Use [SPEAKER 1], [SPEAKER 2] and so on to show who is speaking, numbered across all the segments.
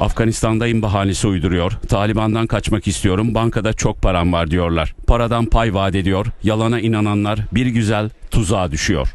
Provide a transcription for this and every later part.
[SPEAKER 1] Afganistan'dayım bahanesi uyduruyor. Taliban'dan kaçmak istiyorum. Bankada çok param var diyorlar. Paradan pay vaat ediyor. Yalana inananlar bir güzel tuzağa düşüyor.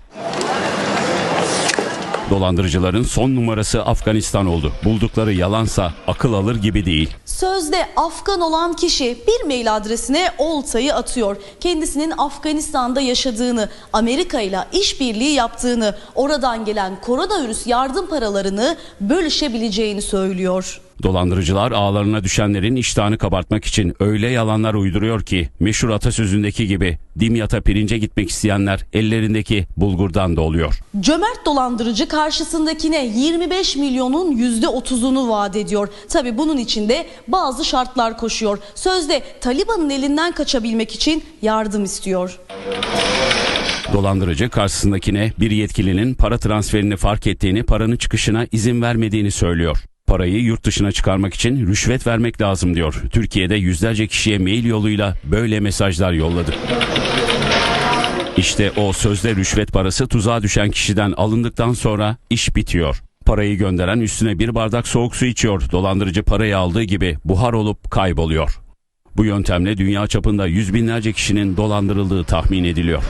[SPEAKER 1] Dolandırıcıların son numarası Afganistan oldu. Buldukları yalansa akıl alır gibi değil.
[SPEAKER 2] Sözde Afgan olan kişi bir mail adresine oltayı atıyor. Kendisinin Afganistan'da yaşadığını, Amerika ile işbirliği yaptığını, oradan gelen koronavirüs yardım paralarını bölüşebileceğini söylüyor.
[SPEAKER 1] Dolandırıcılar ağlarına düşenlerin iştahını kabartmak için öyle yalanlar uyduruyor ki meşhur atasözündeki gibi dimyata pirince gitmek isteyenler ellerindeki bulgurdan doluyor.
[SPEAKER 2] Cömert dolandırıcı karşısındakine 25 milyonun %30'unu vaat ediyor. Tabi bunun için de bazı şartlar koşuyor. Sözde Taliban'ın elinden kaçabilmek için yardım istiyor.
[SPEAKER 1] Dolandırıcı karşısındakine bir yetkilinin para transferini fark ettiğini, paranın çıkışına izin vermediğini söylüyor. Parayı yurt dışına çıkarmak için rüşvet vermek lazım diyor. Türkiye'de yüzlerce kişiye mail yoluyla böyle mesajlar yolladı. İşte o sözde rüşvet parası tuzağa düşen kişiden alındıktan sonra iş bitiyor. Parayı gönderen üstüne bir bardak soğuk su içiyor. Dolandırıcı parayı aldığı gibi buhar olup kayboluyor. Bu yöntemle dünya çapında yüz binlerce kişinin dolandırıldığı tahmin ediliyor.